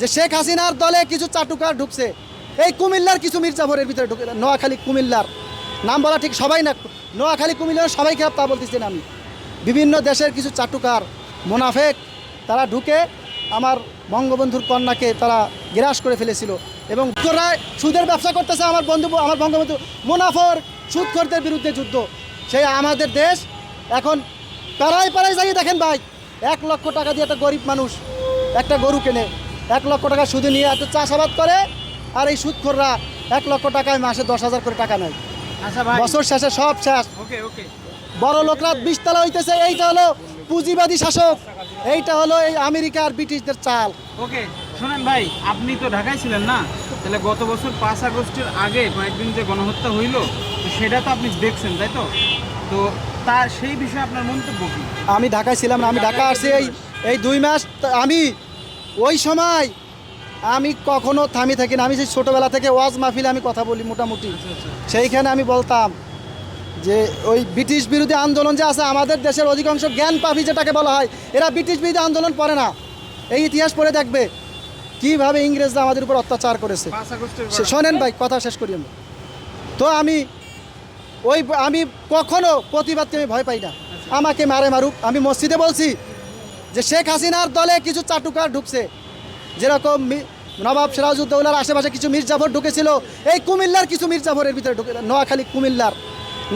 যে শেখ হাসিনার দলে কিছু চাটুকার ঢুকছে। এই কুমিল্লার কিছু মির্জাফরের ভিতরে ঢুকে নোয়াখালী কুমিল্লার। নাম বলা ঠিক সবাই না নোয়াখালী কুমিল্লার সবাই খারাপ তা বলতেছি না আমি। বিভিন্ন দেশের কিছু চাটুকার, মোনাফেক, তারা ঢুকে আমার বঙ্গবন্ধুর কন্যাকে তারা গ্রাস করে ফেলেছিল এবং তোরা সুদের ব্যবসা করতেছে আমার বন্ধু আমার বঙ্গবন্ধু মুনাফর সুদখোরদের বিরুদ্ধে যুদ্ধ। সেই আমাদের দেশ এখন পাড়ায় পাড়ায় যাই দেখেন ভাই, এক লক্ষ টাকা দিয়ে একটা গরিব মানুষ একটা গরু কেনে। এক লক্ষ টাকা সুদে নিয়ে একটা চাষাবাদ করে আর এই সুদখোররা এক লক্ষ টাকায় মাসে দশ হাজার করে টাকা নেয়। আচ্ছা বছর শেষে সব শেষ। ওকে ওকে। বড় লোকরা বিশতলা হইতেছে এইটা হলো পুঁজিবাদী শাসক। এইটা হলো এই আমেরিকার ব্রিটিশদের চাল। ওকে শোনেন ভাই আপনি তো ঢাকায় ছিলেন না? তাহলে গত বছর পাঁচ আগস্টের আগে কয়েকদিন যে গণহত্যা হইল তো সেটা তো আপনি দেখছেন তাই তো? তো তার সেই বিষয়ে আপনার মন্তব্য কি? আমি ঢাকায় ছিলাম না আমি ঢাকা আসছি এই এই দুই মাস আমি ওই সময় আমি কখনো থামি থাকি না। আমি সেই ছোটোবেলা থেকে ওয়াজ মাহফিলে আমি কথা বলি মোটামুটি। সেইখানে আমি বলতাম যে ওই ব্রিটিশ বিরোধী আন্দোলন যে আছে আমাদের দেশের অধিকাংশ জ্ঞান পাভি যেটাকে বলা হয় এরা ব্রিটিশ বিরোধী আন্দোলন পড়ে না। এই ইতিহাস পড়ে দেখবে কীভাবে ইংরেজরা আমাদের উপর অত্যাচার করেছে। শোনেন ভাই কথা শেষ করি আমি। তো আমি ওই আমি কখনো প্রতিবাদকে আমি ভয় পাই না। আমাকে মারে মারুক। আমি মসজিদে বলছি যে শেখ হাসিনার দলে কিছু চাটুকার ঢুকছে। যেরকম নবাব সিরাজউদ্দৌলার আশেপাশে কিছু মির্জাফর ঢুকেছিল, এই কুমিল্লার কিছু মির্জাফরের ভিতরে ঢুকে নোয়াখালী কুমিল্লার।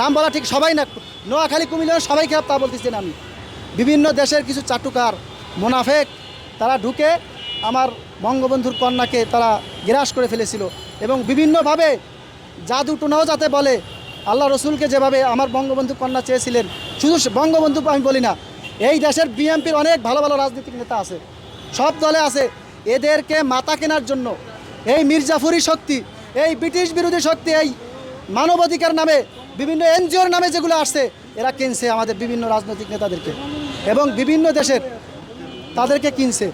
নাম বলা ঠিক সবাই না নোয়াখালী কুমিল্লার সবাই খারাপ তা বলতেছি না আমি। বিভিন্ন দেশের কিছু চাটুকার মোনাফেক, তারা ঢুকে আমার বঙ্গবন্ধুর কন্যাকে তারা গ্রাস করে ফেলেছিল এবং বিভিন্নভাবে জাদু টোনাও যাতে বলে, আল্লাহ রসুলকে যেভাবে আমার বঙ্গবন্ধু কন্যা চেয়েছিলেন, শুধু বঙ্গবন্ধু আমি বলি না এই দেশের বিএনপির অনেক ভালো ভালো রাজনৈতিক নেতা আছে। সব দলে আছে। এদেরকে মাথা কেনার জন্য। এই মির্জাফুরি শক্তি, এই ব্রিটিশ বিরোধী শক্তি, এই মানবাধিকার নামে, বিভিন্ন এনজিওর নামে যেগুলো আসছে, এরা কিনছে আমাদের বিভিন্ন রাজনৈতিক নেতাদেরকে। এবং বিভিন্ন দেশের তাদেরকে কিনছে।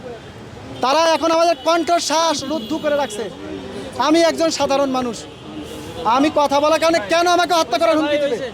তারা এখন আমাদের কণ্ঠশ্বাস রুদ্ধ করে রাখছে। আমি একজন সাধারণ মানুষ। আমি কথা বলার কারণে কেন আমাকে হত্যা করার হুমকি দেবে?